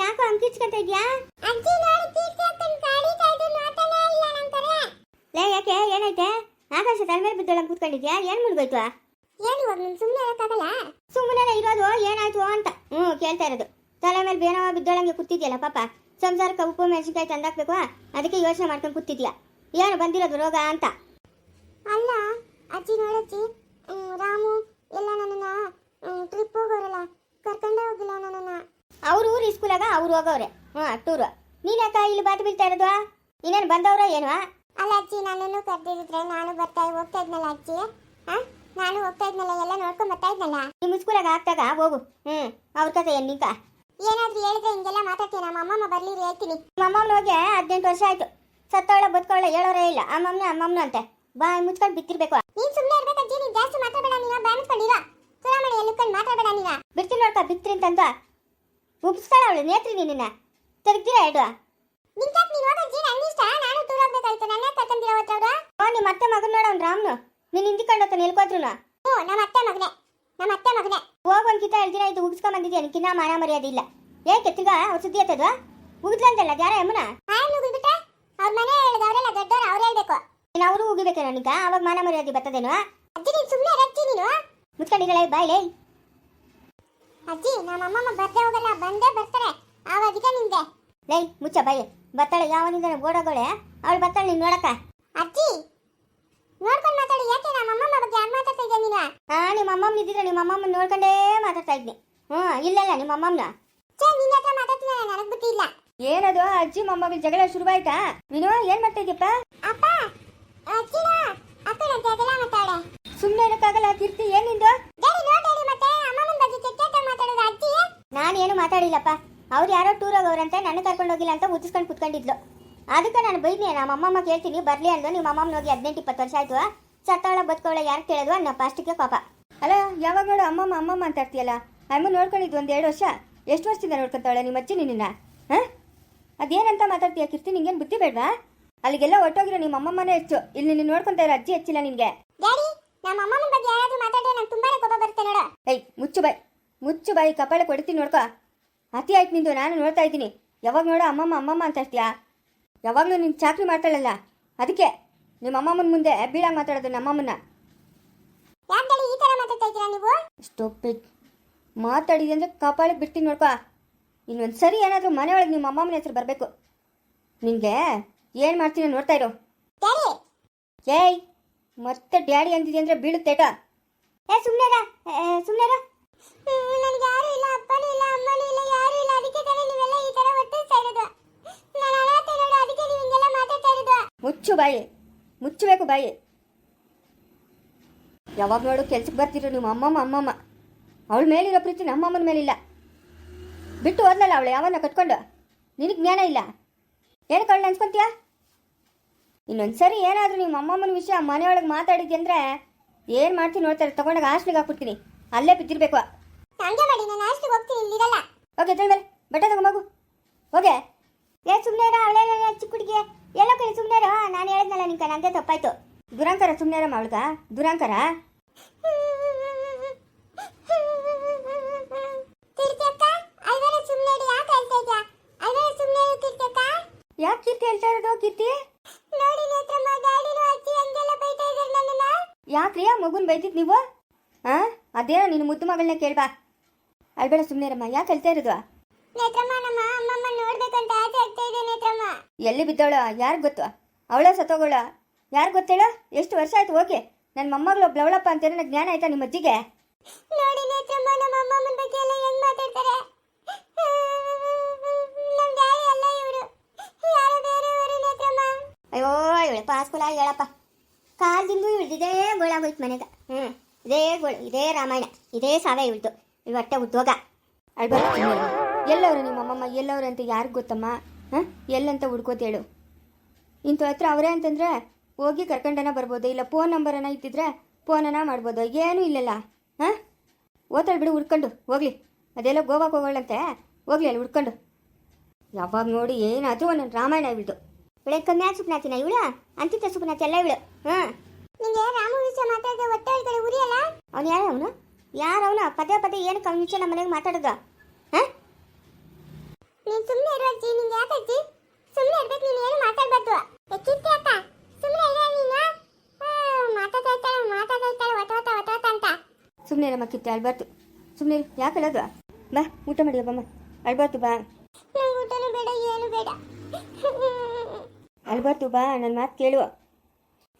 ಯಾಕೋ ಅಂಕಿಚ್ಕೊಂತ ಇದ್ಯಾ? ಅಜ್ಜಿ ನೋಡಿ ಕಿರ್ತಿಯಕ್ಕನ ಗಾಡಿ ಕಾಯ್ದು ನೋಡ್ತಾನೆ ಇಲ್ಲ ನಂತಾರೆ. ಲೇ ಯಾಕೆ? ಏನೈತೆ? ಆಕಾಶ ತಲೆ ಮೇಲೆ ಬಿದ್ದೊಳಗೆ ಕೂತ್ಕೊಂಡಿದ್ಯಾ? ಏನ್ ಮುಡ್ಗೋಯ್ತು? ಏನು ಇವಾಗ ನಿನ್ ಸುಮ್ಮನೆ ಇರೋಕ್ಕಾಗಲ್ಲ. ಸುಮ್ಮನೆ ಇರೋದು ಏನಾಯ್ತು ಅಂತ. ಹ್ಞೂ ಕೇಳ್ತಾ ಇರೋದು. ತಲೆ ಮೇಲೆ ಬೇನವ ಬಿದ್ದೋಳಂಗೆ ಕೂತಿದ್ಯಲ್ಲ ಪಾಪ. ಸಂಸಾರಕ್ಕೆ ಉಪ್ಪು ಮೆಣಸಿನ್ಕಾಯಿ ತಂದಾಕ್ಬೇಕು. ಅದಕ್ಕೆ ಯೋಚನೆ ಮಾಡ್ಕೊಂಡು ಕೂತಿದ್ಯಾ? ಏನು ಬಂದಿರೋದು ರೋಗ ಅಂತ? ಅಲ್ಲ ಅಜ್ಜಿ ನೋಡಜ್ಜಿ ರಾಮು ಎಲ್ಲ ನನ್ನನ್ನು ಟ್ರಿಪ್ ಹೋಗೋರಲ್ಲ ಕರ್ಕೊಂಡೇ ಹೋಗಿಲ್ಲ ನನ್ನನ್ನು. ಅವ್ರ ಊರು ಸ್ಕೂಲಾಗ ಅವ್ರು ಹೋಗವ್ರೆ. ಹಾಂ ಟೂರು ನೀನ್ಯಾಕ ಇಲ್ಲಿ ಬಾತು ಬೀಳ್ತಾ ಇರೋದು ಇನ್ನೇನು ಬಂದವ್ರ ಏನು ಅಲ್ಲ ಅಜ್ಜಿ ನನ್ನನ್ನು ಕರೆದಿದ್ರೆ ನಾನು ಬರ್ತಾ ಹೋಗ್ತಾ ಇದ್ನಲ್ಲ ಅಜ್ಜಿ ಹಾ ನಾನು ಹೋಗ್ತಾ ಇದ್ನಲ್ಲ ಎಲ್ಲ ನೋಡ್ಕೊಂಡ್ ಬರ್ತಾ ಇದ್ನಲ್ಲ? ನಿಮ್ಮ ಸ್ಕೂಲಾಗ ಆಗ್ತಾಗ ಹೋಗು. ಹ್ಞೂ ಅವ್ರ ಕತೆ ಏನು ನಿಂತ? ಏನಾದ್ರೂ ಹೇಳಿದ್ರೆ ಹಿಂಗೆಲ್ಲ ಮಾತಾಡ್ತೀನಿ ನಮ್ಮ ಅಮ್ಮಮ್ಮ ಬರ್ಲಿ ಹೇಳ್ತೀನಿ. ನಮ್ಮಮ್ಮನ ಹೋಗಿ ಹದಿನೆಂಟು ವರ್ಷ ಆಯ್ತು. ಸತ್ತವಳ ಬದುಕವಳ ಹೇಳೋರೇ ಇಲ್ಲ. ಅಮ್ಮಮ್ಮನ ಅಮ್ಮಮ್ಮನ ಅಂತೆ ಬಾಯಿ ಮುಚ್ಕೊಂಡು ಬಿತ್ತಿರ್ಬೇಕು ನೀನ್ ಸುಮ್ಮನೆ ಇರ್ಬೇಕು ಅಜ್ಜಿ ನೀನ್ ಜಾಸ್ತಿ ಮಾತಾಡಬೇಡ ನೀನು. ಬ್ಯಾನ್ಸ್ಕೊಂಡಿರ ಸುರಾಮಣಿ ಎಲ್ಲಿಕೊಂಡು ಮಾತಾಡಬೇಡ ನೀನ. ಬಿಡ್ತೀನಿ ನೋಡ್ತಾ ಬಿತ್ರಿ ಅಂತಂದು. ಉಪ್ಸ್ತಾಳ ಅವಳು, ನೇತ್ರಿ ನಿನ್ನ ತೆಗ್ದಿರ ಎರಡು ನಿನ್ ಕ್ಯಾಕ್ ನೀನ್ ಹೋಗಜ್ಜಿ ನನ್ನ ಇಷ್ಟ? ನಾನು ಟೂರ್ ಹೋಗ್ಬೇಕಾಯ್ತು. ನನ್ನ ಕರ್ಕೊಂತೀರ ಅವತ್ತವ್ರು ಓ ನಿಮ್ಮ ಅತ್ತೆ ಮಗನ್ ನೋಡ ಅವ್ನು ರಾಮ್ನು. ನೀನ್ ಹಿಂದಿಕೊಂಡತ್ತ ನಿಲ್ಕೋದ್ರು ಹ್ಞೂ, ನಮ್ಮ ಅತ್ತೆ ಮಗನೇ. ನಮ್ಮ ಅತ್ತೆ ಮಗನೇ. ಹೋಗ್ ಒಂದ್ ಕಿತ ಹೇಳ್ದಿರ ಇದು ಉಗಿಸ್ಕೊಂಡ್ ಬಂದಿದ್ಯಾ ನಿನ್ನ ಮಾನ ಮರ್ಯಾದೆ ಇಲ್ಲ. ಏಕೆ ತಿರ್ಗಾ ಅವ್ರ ಸುದ್ದಿ ಎತ್ತದ ಉಗಿದ್ಲಂತಲ್ಲ, ಯಾರ ಯಮುನ? ಹಾಯ್ ನುಗ್ಬಿಟ್ರೆ ಅವ್ರ ಮನೆ ಹೇಳಿದ ಅವರೆಲ್ಲ ದೊಡ್ಡವ್ರು ಅವ್ರು ಹೇಳ್ಬೇಕು. ನೀನು ಅವರು ಉಗಿಬೇಕೇನೋ ನನಗೆ ಅವಾಗ ಮಾನ ಮರ್ಯಾದೆ ಬರ್ತದೇನು? ಅಜ್ಜಿ ನೀನು ಸುಮ್ಮನೆ ಅಜ್ಜಿ ನೀನು. ಮುಚ್ಕೊಂಡಿದ್ದಾಳೆ ಬಾಯ್ಲೇ ಅಜ್ಜಿ ನಮ್ಮ ಅಮ್ಮಮ್ಮ ಬರ್ದೇ ಹೋಗಲ್ಲ ಬಂದೇ ಬರ್ತಾರೆ. ಆವಾಗಿದ್ದೆ ನಿಂಗೆ? ಲೈ ಮುಚ್ಚ ಬಾಯಿ ಬತ್ತಾಳೆ ಯಾವನಿಂದ ಓಡೋಗೋಳೆ ಅವಳು ಬತ್ತಾಳೆ ನೀನು ನೋಡಕ್ಕ. ಅಜ್ಜಿ ನೋಡ್ಕೊಂಡು ಮಾತಾಡಿ. ಯಾಕೆ ನಮ್ಮ ಅಮ್ಮಮ್ಮ ಬಗ್ಗೆ ಯಾರು ಮಾತಾಡ್ತಾ ಇದ್ದೆ ನೀನು? ಹಾ ನಿಮ್ಮ ಅಮ್ಮಮ್ಮ ಇದ್ದಿದ್ರೆ ನಿಮ್ಮ ಅಮ್ಮಮ್ಮನ ನೋಡ್ಕೊಂಡೇ ಮಾತಾಡ್ತಾ ಇದ್ನಿ. ಹ್ಞೂ ಇಲ್ಲಲ್ಲ ನಿಮ್ಮ ಅಮ್ಮಮ್ಮನ. ಚೇ ನಿನ್ನ ಹತ್ರ ಮಾತಾಡ್ತೀನಿ ನನಗೆ ಬಿಟ್ಟಿಲ್ಲ ಏನದು ಅಜ್ಜಿ ಮೊಮ್ಮಗಳ ಜಗಳ ಶುರುವಾಯ್ತಾ? ನೀನು ಏನು ಮಾಡ್ತಾ ಇದ್ದೀಪ್ಪ ಅಪ್ಪ ಸುಮ್ಮನೆ ಇರಕ್ಕಾಗಲ್ಲ ಕೀರ್ತಿ ಏನಿಂದು ಡ್ಯಾಡಿ ನೋಡೇಳಿ ಮತ್ತೆ ಅಮ್ಮಮ್ಮನ ಬಗ್ಗೆ ಕೆಟ್ಟ ಮಾತಾಡೋದು ಅಜ್ಜಿ. ನಾನೇನು ಮಾತಾಡಿಲ್ಲಪ್ಪ. ಅವ್ರು ಯಾರೋ ಟೂರ್ ಹೋಗೋರಂತ ನನ್ನ ಕರ್ಕೊಂಡು ಹೋಗಿಲ್ಲ ಅಂತ ಮುಚ್ಚಿಸ್ಕೊಂಡು ಕುತ್ಕೊಂಡಿದ್ಲು. ಅದಕ್ಕೆ ನಾನು ಬೈದ್ನಿ ನಮ್ಮ ಅಮ್ಮಮ್ಮ ಕೇಳ್ತೀನಿ ಬರ್ಲಿ ಅಂದು ನಿಮ್ಮ ಅಮ್ಮನ ಹೋಗಿ ಹದಿನೆಂಟು ಇಪ್ಪತ್ತು ವರ್ಷ ಆಯ್ತು. ಸತ್ತವಳ ಬದುಕೋಳ ಯಾರು ಕೇಳೋದು ಅನ್ನಪ್ಪ ಫಾಸ್ಟಿಗೆ ಪಾಪ ಅಲ್ಲ ಯಾವಾಗ ನೋಡು ಅಮ್ಮಮ್ಮ ಅಮ್ಮಮ್ಮ ಅಂತ ಇರ್ತೀಯಲ್ಲ ಅಮ್ಮ ನೋಡ್ಕೊಂಡಿದ್ದು ಒಂದು ಎರಡು ವರ್ಷ. ಎಷ್ಟು ವರ್ಷದಿಂದ ನೋಡ್ಕೊತಾಳೆ ನಿಮ್ಮ ಅಜ್ಜಿ ನಿನ್ನ? ಹಾಂ? ಅದೇನಂತ ಮಾತಾಡ್ತೀಯ ಕೀರ್ತಿ ನಿಂಗೇನು ಬುದ್ಧಿ ಬೇಡವಾ? ಅಲ್ಲಿಗೆಲ್ಲ ಒಟ್ಟೋಗಿರೋ ನಿಮ್ಮ ಅಮ್ಮಮ್ಮನೇ ಹೆಚ್ಚು ಇಲ್ಲಿ ನೀನು ನೋಡ್ಕೊಂತ ಇರೋ ಅಜ್ಜಿ ಹೆಚ್ಚಿಲ್ಲ ನಿಮಗೆ ಡ್ಯಾಡಿ ನಮ್ಮ ಅಮ್ಮಮ್ಮನ ಬಗ್ಗೆ ಯಾರಾದ್ರೂ ಮಾತಾಡಿದ್ರೆ ನಂಗೆ ತುಂಬಾನೇ ಕೋಪ ಬರುತ್ತೆ ನೋಡು. ಏಯ್ ಮುಚ್ಚು ಬಾಯ್. ಮುಚ್ಚು ಬಾಯಿ ಕಪಾಳೆ ಕೊಡ್ತೀನಿ ನೋಡ್ಕೋ. ಅತಿ ಆಯ್ತು ನಿಂದು ನಾನು ನೋಡ್ತಾ ಇದ್ದೀನಿ. ಯಾವಾಗ ನೋಡೋ ಅಮ್ಮಮ್ಮ ಅಮ್ಮಮ್ಮ ಅಂತ ಇರ್ತೀಯಾ ಯಾವಾಗಲೂ ನಿನ್ನ ಚಾಕ್ರಿ ಮಾಡ್ತಾಳಲ್ಲ? ಅದಕ್ಕೆ ನಿಮ್ಮ ಅಮ್ಮಮ್ಮನ ಮುಂದೆ ಬೀಳಾಗಿ ಮಾತಾಡೋದು ನಮ್ಮಮ್ಮನ್ನ. ಯಾಕೆ ಈ ತರ ಮಾತಾಡ್ತಾ ಇದ್ದೀರಾ ನೀವು? ಮಾತಾಡಿದೆ ಅಂದರೆ ಕಪಾಳಿಗೆ ಬಿಡ್ತೀನಿ ನೋಡ್ಕೋ. ಇನ್ನೊಂದು ಸರಿ ಏನಾದರೂ ಮನೆಯೊಳಗೆ ನಿಮ್ಮ ಅಮ್ಮಮ್ಮನ ಹೆಸರು ಬರಬೇಕು. ನಿನಗೆ ಏನು ಮಾಡ್ತೀನಿ ನೋಡ್ತಾ ಇರೋ. ಏಯ್ ಮತ್ತೆ ಡ್ಯಾಡಿ ಅಂತಿದೆ ಅಂದ್ರೆ ಬೀಳುತ್ತೇಟ ಏ ಸುಮ್ಮನೆ ಸುಮ್ಮನೆ ನನಗೆ ಯಾರು ಇಲ್ಲ ಅಪ್ಪನೂ ಇಲ್ಲ ಅಮ್ಮನೂ ಇಲ್ಲ ಯಾರು ಇಲ್ಲ. ಅದಕ್ಕೆ ತಾನೇ ನೀವೆಲ್ಲ ಈ ತರ ವರ್ತಿಸ್ತಾ ಇರೋದು. ನಾನು ಅನಾಥ ನೋಡು ಅದಕ್ಕೆ ನೀವು ಹಿಂಗೆಲ್ಲ ಮಾತಾಡ್ತಾ ಇರೋದು. ಮುಚ್ಚು ಬಾಯಿ. ಮುಚ್ಚಬೇಕು ಬಾಯಿ. ಯಾವಾಗ ನೋಡು ಕೆಲ್ಸಕ್ಕೆ ಬರ್ತಿರೋ ನಿಮ್ಮ ಅಮ್ಮಮ್ಮ ಅಮ್ಮಮ್ಮ. ಅವಳ ಮೇಲಿರೋ ಪ್ರೀತಿ ನಮ್ಮಮ್ಮನ ಮೇಲಿಲ್ಲ. ಬಿಟ್ಟು ಹೋದ್ಲಲ್ಲ ಅವಳು ಯಾವನ್ನ ಕಟ್ಕೊಂಡು? ನಿನಗೆ ಜ್ಞಾನ ಇಲ್ಲ? ಏನಕ್ಕೆ ಕಳ್ಳ ಅನ್ಸ್ಕೊಂತೀಯ? ಇನ್ನೊಂದು ಸರಿ ಏನಾದರೂ ನಿಮ್ಮ ಅಮ್ಮಮ್ಮನ ವಿಷಯ ಮನೆಯೊಳಗೆ ಮಾತಾಡಿದ್ದೆ ಅಂದರೆ ಏನು ಮಾಡ್ತೀನಿ ನೋಡ್ತಾರೆ ತಗೊಂಡಾಗ ಹಾಸ್ಟ್ಲಿಗೆ ಹಾಕ್ಬಿಡ್ತೀನಿ. ಅಲ್ಲೇ ಬಿದ್ದಿರ್ಬೇಕು. ಹಂಗೆ ಮಾಡಿ ನಾನು ಹಾಸ್ಟ್ಲಿಗೆ ಹೋಗ್ತೀನಿ ಇಲ್ಲಿರಲ್ಲ ಓಕೆ ಎದ್ದೇಳ್ ಮೇಲೆ ಬಟ್ಟೆ ತಗೊಂಬಾಗು ಮಗು ಓಕೆ. ಏ ಸುಮ್ಮನೆ ಅವಳೇ ಚಿಕ್ಕ ಹುಡುಗಿ. ಎಲ್ಲೋ ಕೈ ಸುಮ್ಮನೆ ನಾನು ಹೇಳಿದ್ನಲ್ಲ ನಿನ್ನ ನಂದೇ ತಪ್ಪಾಯ್ತು. ದುರಂಕರ ಸುಮ್ಮನೆ ಅವಳ್ಗ ದುರಂಕರ? ಯಾಕೆ ಕೀರ್ತಿ ಹೇಳ್ತಾ ಇರೋದು ಕೀರ್ತಿ ನೋಡಿ ನೇತ್ರಮ್ಮ ಡ್ಯಾಡಿನೂ ಹಚ್ಚಿ ಹಂಗೆಲ್ಲ ಬೈತಾ ಇದ್ದಾರೆ ನನ್ನನ್ನ. ಯಾಕ್ರಿ ಆ ಮಗುನ್ ಬೈತಿದ್ ನೀವು? ಹಾ ಅದೇನೋ ನಿನ್ನ ಮುದ್ದು ಮಗಳನ್ನ ಕೇಳ್ಬಾ. ಅಳ್ಬೇಡ ಸುಮ್ಮನೆ ಇರಮ್ಮ ಯಾಕೆ ಹೇಳ್ತಾ ಇರೋದು? ನೇತ್ರಮ್ಮ ನಮ್ಮ ಅಮ್ಮಮ್ಮ ನೋಡ್ಬೇಕಂತ ಆಸೆ ಆಗ್ತಾ ಇದೆ ನೇತ್ರಮ್ಮ. ಎಲ್ಲಿ ಬಿದ್ದವಳ ಯಾರು ಗೊತ್ತು? ಅವಳ ಸತ್ತೋಗೋಳ. ಯಾರು ಗೊತ್ತೇಳ ಎಷ್ಟು ವರ್ಷ ಆಯ್ತು ಓಕೆ ನನ್ನ ಮೊಮ್ಮಗಳು ಬ್ಲವಳಪ್ಪ ಅಂತ ನನಗೆ ಜ್ಞಾನ ಆಯ್ತಾ ನಿಮ್ಮ ಅಜ್ಜಿಗೆ ನೋಡಿ ನೇತ್ರಮ್ಮ ಪಾಸ್ಕುಲ ಹೇಳಪ್ಪ. ಕಾಲದಿಂದ ಇಳ್ದಿದೇ ಗೋಳಾಗೋಯ್ತು ಮನೆಗೆ. ಹ್ಞೂ ಇದೇ ಗೋಳು, ಇದೇ ರಾಮಾಯಣ, ಇದೇ ಸಾವೆ ಇಳ್ದು ಇವ್ ಹೊಟ್ಟೆ ಉದ್ಯೋಗ. ಸುಮ್ನಿರು. ಎಲ್ಲವ್ರು ನಿಮ್ಮ ಅಮ್ಮಮ್ಮ, ಎಲ್ಲವ್ರು ಅಂತ ಯಾರಿಗೆ ಗೊತ್ತಮ್ಮ? ಹಾಂ? ಎಲ್ಲಂತ ಹುಡ್ಕೋತೇಳು ಇಂಥ ಹತ್ರ ಅವರೇ ಅಂತಂದ್ರೆ ಹೋಗಿ ಕರ್ಕೊಂಡನ ಬರ್ಬೋದು, ಇಲ್ಲ ಫೋನ್ ನಂಬರನ್ನ ಇತ್ತಿದ್ರೆ ಫೋನನ್ನ ಮಾಡ್ಬೋದು. ಏನೂ ಇಲ್ಲಲ್ಲ. ಹಾಂ? ಓತಾಳು ಬಿಡು, ಹುಡ್ಕೊಂಡು, ಹೋಗ್ಲಿ. ಅದೆಲ್ಲ ಗೋವಾಕ್ಕೆ ಹೋಗೋಳಂತೆ. ಹೋಗ್ಲಿ ಅಲ್ಲಿ ಹುಡ್ಕೊಂಡು. ಯಾವಾಗ ನೋಡಿ ಏನಾದರೂ ಒಂದೊಂದು ರಾಮಾಯಣ ಇವಳ್ದು ಇವಳೆ ಕಮ್ಮಿ ಸುಪ್ನಾತಿನ ಇವಳ? ಅಂತಿತ್ತ ಸುಪ್ನಾತಿ ಅಲ್ಲ ಇವಳು. ಹಾಂ. ನಿಂಗೆ ರಾಮು ವಿಷಯ ಮಾತಾಡಿದ ಹೊಟ್ಟೆ ಒಳಗಡೆ ಉರಿಯಲ್ಲ? ಅವನು ಯಾರು ಅವನು? ಯಾರವನ ಪದೇ ಪದೇ ಏನು ಕಮ್ಮಿ ವಿಷಯ ನಮ್ಮ ಮನೆಗೆ ಮಾತಾಡೋದು? ಹಾಂ? ನೀನು ಸುಮ್ಮನೆ ಇರು ಅಜ್ಜಿ ನಿಂಗೆ ಯಾಕೆ ಅಜ್ಜಿ? ಸುಮ್ಮನೆ ಇರ್ಬೇಕು ನೀನು ಏನು ಮಾತಾಡ್ಬಾರ್ದು. ಎಕ್ಕಿರ್ತಿ ಅಕ್ಕ ಸುಮ್ಮನೆ ಇರೋ ನೀನು. ಮಾತಾಡ್ತಾ ಇರ್ತಾಳೆ ಮಾತಾಡ್ತಾ ಇರ್ತಾಳೆ ಒಟ ಒಟ ಒಟ ಒಟ ಅಂತ ಸುಮ್ಮನೆ ನಮ್ಮ ಕಿತ್ತೆ ಅಳ್ಬಾರ್ದು. ಸುಮ್ಮನೆ ಯಾಕೆ ಹೇಳೋದು ಬಾ ಊಟ ಮಾಡಿ ಬಮ್ಮ ಅಳ್ಬಾರ್ದು ಬಾ. ಅಳ್ಬಾರ್ದು ಬಾ ನನ್ನ ಮಾತು ಕೇಳು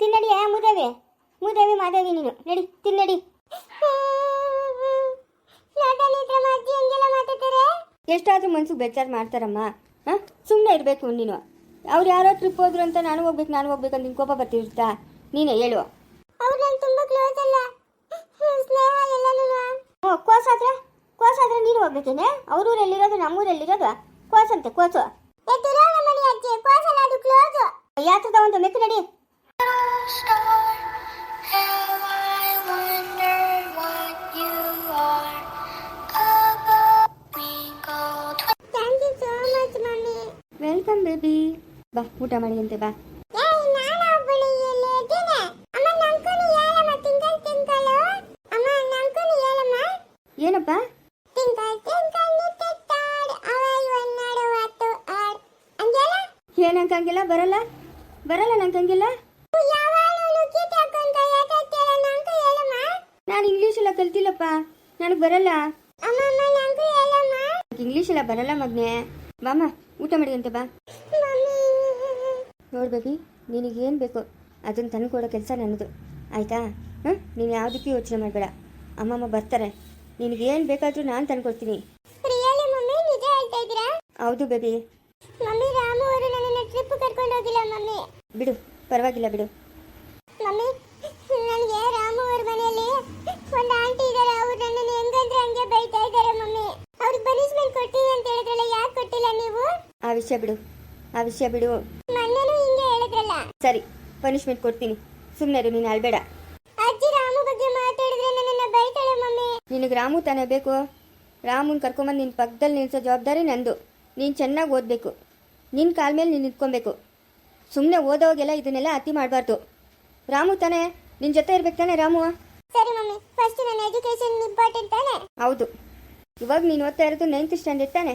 ತಿನ್ನಡಿ ಮುದೇವಿ. ಮುದೇವಿ ಮಾದೇವಿ ನೀನು. ನಡಿ ತಿನ್ನಡಿ. ಎಷ್ಟಾದ್ರೂ ಮನ್ಸಿಗೆ ಬೇಜಾರು ಮಾಡ್ತಾರಮ್ಮ. ಹಾಂ? ಸುಮ್ಮನೆ ಇರಬೇಕು ನೀನು. ಅವ್ರು ಯಾರೋ ಟ್ರಿಪ್ ಹೋದ್ರು ಅಂತ ನಾನು ಹೋಗ್ಬೇಕು ನಾನು ಹೋಗ್ಬೇಕು ಅಂತ ನಿನ್ ಕೋಪ ಬರ್ತಿರುತ್ತಾ? ನೀನೇ ಹೇಳು ಕೋಸ್ ಆದ್ರೆ? ಕೋಸ್ ಆದ್ರೆ ನೀನು ಹೋಗ್ಬೇಕೇನೆ? ಅವ್ರೂರಲ್ಲಿರೋದು ನಮ್ಮೂರಲ್ಲಿರೋದು? ಕೋಸ್ ಅಂತೆ ಕೋಸು ಅಜ್ಜಿ ಕೋಸಲ್ಲ ಅದು ಕ್ಲೋಸ್ ಯಾತ್ರದ ಒಂದು ಮೆಕ್ಕು ನಡಿ star, how I wonder what you are. Above we go. Thank you so much mummy welcome baby ಬಾ ಊಟ ಮಾಡಿ ಅಂತೆ ಬಾ ಏಯ್ ಏನಂಕಂಗಿಲ್ಲ ಬರಲ್ಲ? ಬರಲ್ಲ ನಂಕು ಹೇಳಮ್ಮ ನಾನು ಇಂಗ್ಲೀಷ್ ಎಲ್ಲ ಕಲ್ತಿಲ್ಲಪ್ಪ ನನಗೆ ಬರಲ್ಲ. ಇಂಗ್ಲೀಷ್ ಎಲ್ಲ ಬರಲ್ಲ ಮಗ್ನೆ. ಬಾಮ್ಮ ಊಟ ಮಾಡಿ ಅಂತೆ ಬಾ. ಮಮ್ಮಿ ನೋಡು ಬೇಬಿ ನಿನಗೇನು ಬೇಕು ಅದನ್ನು ತಂದು ಕೊಡೋ ಕೆಲಸ ನನ್ನದು. ಆಯಿತಾ? ಹಾಂ ನೀನು ಯಾವುದಕ್ಕೂ ಯೋಚನೆ ಮಾಡಬೇಡ. ಅಮ್ಮಮ್ಮ ಬರ್ತಾರೆ. ನಿನಗೇನು ಬೇಕಾದರೂ ನಾನು ತಂದು ಕೊಡ್ತೀನಿ ಹೌದು ಬೇಬಿ ಮಮ್ಮಿ ರಾಮು ಅವರು ನನ್ನನ್ನು ಟ್ರಿಪ್ ಕರ್ಕೊಂಡು ಹೋಗಿಲ್ಲ ಮಮ್ಮಿ. ಬಿಡು ಪರವಾಗಿಲ್ಲ ಬಿಡು. ಮಮ್ಮಿ ನನಗೆ ರಾಮು ಅವ್ರ ಮನೆಯಲ್ಲಿ ಒಂದು ಆಂಟಿ ಇದ್ದಾರೆ ಅವ್ರು ನನ್ನನ್ನು ಹೆಂಗಂದ್ರೆ ಹಂಗೆ ಬೈತಾ ಇದ್ದಾರೆ ಮಮ್ಮಿ. ಅವ್ರಿಗೆ ಪನಿಷ್ಮೆಂಟ್ ಕೊಡ್ತೀನಿ ಅಂತ ಹೇಳಿದ್ರಲ್ಲ ಯಾಕೆ ಕೊಟ್ಟಿಲ್ಲ ನೀವು? ಆ ವಿಷಯ ಬಿಡು ಆ ವಿಷಯ ಬಿಡು. ಮೊನ್ನೆನೂ ಹಿಂಗೆ ಹೇಳಿದ್ರಲ್ಲ. ಸರಿ ಪನಿಷ್ಮೆಂಟ್ ಕೊಡ್ತೀನಿ. ಸುಮ್ಮನೆ ಇರು ನೀನು ಅಳ್ಬೇಡ. ಅಜ್ಜಿ ರಾಮು ಬಗ್ಗೆ ಮಾತಾಡಿದ್ರೆ ನನ್ನನ್ನು ಬೈತಾಳೆ ಮಮ್ಮಿ. ನಿನಗೆ ರಾಮು ತಾನೇ ಬೇಕು? ರಾಮುನ ಕರ್ಕೊಂಬಂದು ನಿನ್ನ ಪಕ್ಕದಲ್ಲಿ ನಿಲ್ಲಿಸೋ ಜವಾಬ್ದಾರಿ ನಂದು. ನೀನು ಚೆನ್ನಾಗಿ ಓದಬೇಕು. ನಿನ್ನ ಕಾಲ ಮೇಲೆ ನೀನು ನಿಂತ್ಕೊಬೇಕು. ಸುಮ್ಮನೆ ಓದೋಗೆಲ್ಲ ಇದನ್ನೆಲ್ಲ ಅತಿ ಮಾಡಬಾರ್ದು. ರಾಮು ತಾನೇ ನಿನ್ನ ಜೊತೆ ಇರ್ಬೇಕು ತಾನೆ ರಾಮು? ಸರಿ ಮಮ್ಮಿ ಫಸ್ಟ್ ನನ್ನ ಎಜುಕೇಶನ್ ಇಂಪಾರ್ಟೆಂಟ್ ತಾನೆ? ಹೌದು. ಇವಾಗ ನೀನು ಓದ್ತಾ ಇರೋದು ನೈನ್ತ್ ಸ್ಟ್ಯಾಂಡರ್ಡ್ ತಾನೆ?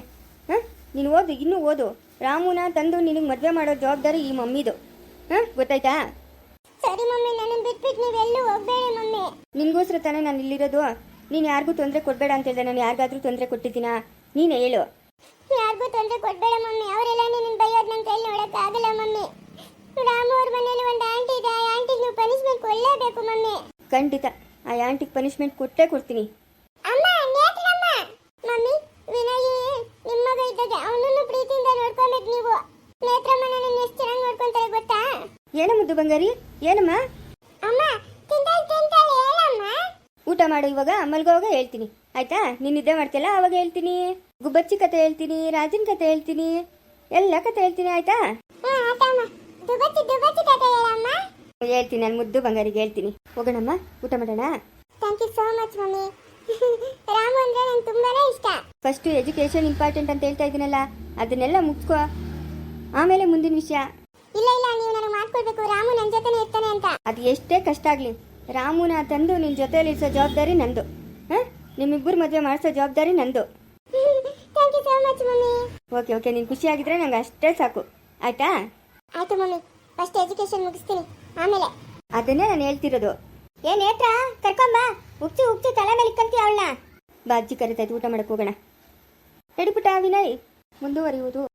ಹಾಂ? ನೀನು ಓದು ಇನ್ನೂ ಓದು. ರಾಮುನ ತಂದು ನಿನಗೆ ಮದುವೆ ಮಾಡೋ ಜವಾಬ್ದಾರಿ ಈ ಮಮ್ಮಿದು. ಹಾಂ? ಗೊತ್ತಾಯ್ತಾ? ಸರಿ ಮಮ್ಮಿ ನನ್ನ ಬಿಟ್ಬಿಟ್ಟು ನೀವು ಎಲ್ಲೂ ಹೋಗಬೇಡಿ ಮಮ್ಮಿ. ನಿನಗೋಸ್ಕರ ತಾನೇ ನಾನು ಇಲ್ಲಿರೋದು. ನೀನು ಯಾರಿಗೂ ತೊಂದರೆ ಕೊಡಬೇಡ ಅಂತ ಹೇಳಿದೆ. ನಾನು ಯಾರಿಗಾದ್ರೂ ತೊಂದರೆ ಕೊಟ್ಟಿದ್ದೀನಾ? ನೀನೇ ಹೇಳು. ಯಾರಿಗೂ ತೊಂದರೆ ಕೊಡ್ಬೇಡ ಮಮ್ಮಿ. ಅವರೆಲ್ಲ ನಿನ್ನ ಬೈಯೋದು ನನ್ನ ಕೈಲಿ ನೋಡಕ್ ಆಗಲ್ಲ ಮಮ್ಮಿ. ರಾಮು ಅವ್ರ ಮನೇಲಿ ಒಂದು ಆಂಟಿ ಇದೆ. ಆ ಆಂಟಿಗೆ ನೀವು ಪನಿಷ್ಮೆಂಟ್ ಕೊಡಲೇಬೇಕು ಮಮ್ಮಿ. ಖಂಡಿತ. ಆ ಆಂಟಿಗೆ ಪನಿಷ್ಮೆಂಟ್ ಕೊಟ್ಟೇ ಕೊಡ್ತೀನಿ. ಅಮ್ಮ ನೇತ್ರಮ್ಮ ಮಮ್ಮಿ ವಿನಯ್ ನಿಮ್ಮ ಮಗ ಇದ್ದಾಗ ಅವನನ್ನು ಪ್ರೀತಿಯಿಂದ ನೋಡ್ಕೊಬೇಕು ನೀವು. ನೇತ್ರಮ್ಮ ನನ್ನ ಎಷ್ಟು ಚೆನ್ನಾಗಿ ನೋಡ್ಕೊಂತಾರೆ ಗೊತ್ತಾ? ಏನು ಮುದ್ದು ಬಂಗಾರಿ? ಏನಮ್ಮ? ಅಮ್ಮ ತಿಂತಾಳೆ ತಿಂತಾಳೆ ಹೇಳಮ್ಮ. ಊಟ ಮಾಡು ಇವಾಗ. ಮಲ್ಗೋವಾಗ ಹೇಳ್ತೀನಿ. ಆಯ್ತಾ? ನೀನು ನಿದ್ದೆ ಮಾಡ್ತಿಲ್ಲ ಅವಾಗ ಹೇಳ್ತೀನಿ. ಗುಬ್ಬಚ್ಚಿ ಕತೆ ಹೇಳ್ತೀನಿ ರಾಜನ್ ಕತೆ ಹೇಳ್ತೀನಿ ಎಲ್ಲ ಕತೆ ಹೇಳ್ತೀನಿ ಆಯ್ತಾ? ಹೇಳ್ತೀನಿ ನಾನು ಮುದ್ದು ಬಂಗಾರಿಗೆ ಹೇಳ್ತೀನಿ. ಹೋಗೋಣಮ್ಮ ಊಟ ಮಾಡೋಣ? Thank you so much mummy. Ramu ಅಂದ್ರೆ ನಂಗೆ ತುಂಬಾನೇ ಇಷ್ಟ. ಫಸ್ಟು ಎಜುಕೇಷನ್ ಇಂಪಾರ್ಟೆಂಟ್ ಅಂತ ಹೇಳ್ತಾ ಇದೀನಲ್ಲ ಅದನ್ನೆಲ್ಲ ಮುಗಿಸ್ಕೋ ಆಮೇಲೆ ಮುಂದಿನ ವಿಷಯ. ಇಲ್ಲ ಇಲ್ಲ ನೀವು ನನಗೆ ಮಾಡ್ಕೊಡ್ಬೇಕು. ರಾಮು ನನ್ನ ಜೊತೆನೇ ಇರ್ತಾನೆ ಅಂತ. ಅದು ಎಷ್ಟೇ ಕಷ್ಟ ಆಗಲಿ ರಾಮುನ ತಂದು ನಿನ್ನ ಜೊತೆಯಲ್ಲಿ ಇರಿಸೋ ಜವಾಬ್ದಾರಿ ನಂದು. ಹಾಂ? ನಿಮ್ಮಿಬ್ಬರು ಮದುವೆ ಮಾಡಿಸೋ ಜವಾಬ್ದಾರಿ ನಂದು thank you so much mummy okay okay ನೀನು ಖುಷಿಯಾಗಿದ್ರೆ ನಂಗೆ ಅಷ್ಟೇ ಸಾಕು. ಆಯ್ತಾ? ಆಯ್ತು ಮಮ್ಮಿ. ಫಸ್ಟ್ ಎಜುಕೇಶನ್ ಮುಗಿಸ್ತೀನಿ. ಆಮೇಲೆ. ಅದನ್ನೇ ನಾನು ಹೇಳ್ತಿರೋದು. ಏನ್ ನೇತ್ರ ಕರ್ಕೊಂಬ ಉಚ್ಚಿ ಉಚ್ಚಿ ತಲೆ ಮೇಲೆ ಇಕ್ಕಂತಿ ಅವಳನ್ನ. ಬಾಜಿ ಕರಿತಾಯ್ತು ಊಟ ಮಾಡಕ್ಕೆ ಹೋಗೋಣ. ನಡಿ ಪುಟ್ಟ ವಿನಯ್. ಮುಂದುವರಿಯುವುದು.